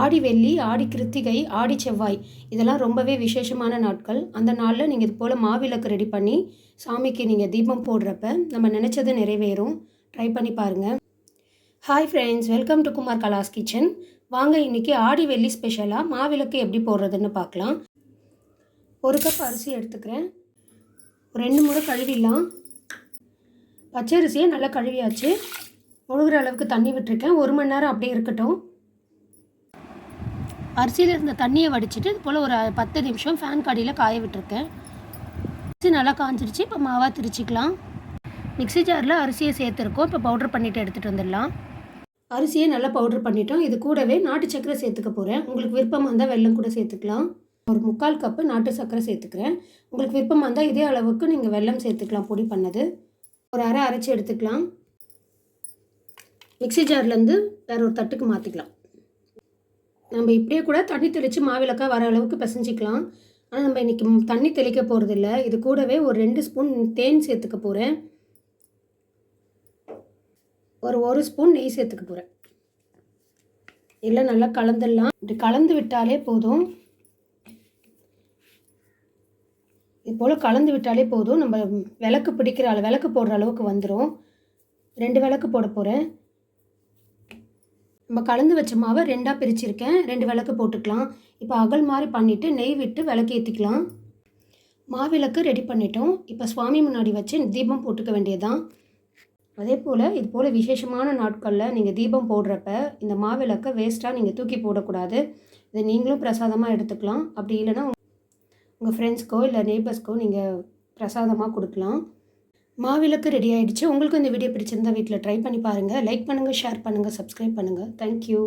ஆடி வெள்ளி ஆடி கிருத்திகை ஆடி செவ்வாய். இதெல்லாம் ரொம்பவே விசேஷமான நாட்கள். அந்த நாளில் நீங்கள் இது போல் மாவிளக்கு ரெடி பண்ணி சாமிக்கு நீங்கள் தீபம் போடுறப்ப நம்ம நினச்சது நிறைவேறும். ட்ரை பண்ணி பாருங்கள் hi friends welcome to Kumar கலாஸ் kitchen வாங்க இன்றைக்கி ஆடி வெள்ளி ஸ்பெஷலாக மாவிளக்கு எப்படி போடுறதுன்னு பார்க்கலாம். ஒரு கப் அரிசி எடுத்துக்கிறேன். ஒரு ரெண்டு முறை கழுவிடலாம். பச்சரிசியை நல்லா கழுவியாச்சு. ஒழுகிற அளவுக்கு தண்ணி விட்டுருக்கேன். ஒரு மணி நேரம் அப்படியே இருக்கட்டும். அரிசியில் இருந்த தண்ணியை வடிச்சிட்டு இது போல் ஒரு பத்து நிமிஷம் ஃபேன் காடியில் காய விட்டுருக்கேன். அரிசி நல்லா காஞ்சிருச்சு இப்போ மாவாக திரிச்சிக்கலாம். மிக்ஸி ஜாரில் அரிசியை சேர்த்துருக்கோம் இப்போ பவுடர் பண்ணிவிட்டு எடுத்துகிட்டு வந்துடலாம். அரிசியை நல்லா பவுடர் பண்ணிட்டோம். இது கூடவே நாட்டு சக்கரை சேர்த்துக்க போகிறேன் உங்களுக்கு விருப்பமாக இருந்தால் வெல்லம் கூட சேர்த்துக்கலாம். ஒரு முக்கால் கப்பு நாட்டு சர்க்கரை சேர்த்துக்கிறேன். உங்களுக்கு விருப்பமாக இருந்தால் இதே அளவுக்கு நீங்கள் வெல்லம் சேர்த்துக்கலாம் பொடி பண்ணது. ஒரு அரை அரைச்சி எடுத்துக்கலாம். மிக்ஸி ஜார்லேருந்து வேற ஒரு தட்டுக்கு மாற்றிக்கலாம் நம்ம இப்படியே கூட தண்ணி தெளித்து மாவிளக்காய் வர அளவுக்கு பிசைஞ்சிக்கலாம். ஆனால் நம்ம இன்றைக்கி தண்ணி தெளிக்க போகிறதில்ல இது கூடவே ஒரு ரெண்டு ஸ்பூன் தேன் சேர்த்துக்க போகிறேன் ஒரு ஒரு ஸ்பூன் நெய் சேர்த்துக்க போகிறேன் இல்லை நல்லா கலந்துடலாம். இப்படி கலந்து விட்டாலே போதும். இது போல் கலந்து விட்டாலே போதும். நம்ம விளக்கு பிடிக்கிற அளவு விளக்கு போடுற அளவுக்கு வந்துடும் ரெண்டு விளக்கு போட போகிறேன் நம்ம கலந்து வச்ச மாவை ரெண்டாக பிரிச்சிருக்கேன். ரெண்டு விளக்கு போட்டுக்கலாம். இப்போ அகல் மாதிரி பண்ணிவிட்டு நெய் விட்டு விளக்கு ஏற்றிக்கலாம் மாவிளக்கு ரெடி பண்ணிட்டோம். இப்போ சுவாமி முன்னாடி வச்சு தீபம் போட்டுக்க வேண்டியதுதான். அதே போல் இது போல் விசேஷமான நாட்களில் நீங்கள் தீபம் போடுறப்ப இந்த மாவிளக்கை வேஸ்ட்டாக நீங்கள் தூக்கி போடக்கூடாது. இதை நீங்களும் பிரசாதமாக எடுத்துக்கலாம். அப்படி இல்லைன்னா உங்கள் ஃப்ரெண்ட்ஸ்க்கோ இல்லை நெய்பர்ஸ்க்கோ நீங்கள் பிரசாதமாக கொடுக்கலாம். மாவிளக்கு ரெடி ஆகிடுச்சு உங்களுக்கு இந்த வீடியோ பிடிச்சிருந்தா வீட்டில் ட்ரை பண்ணி பாருங்கள் லைக் பண்ணுங்கள் ஷேர் பண்ணுங்கள் சப்ஸ்கிரைப் பண்ணுங்கள் தேங்க்யூ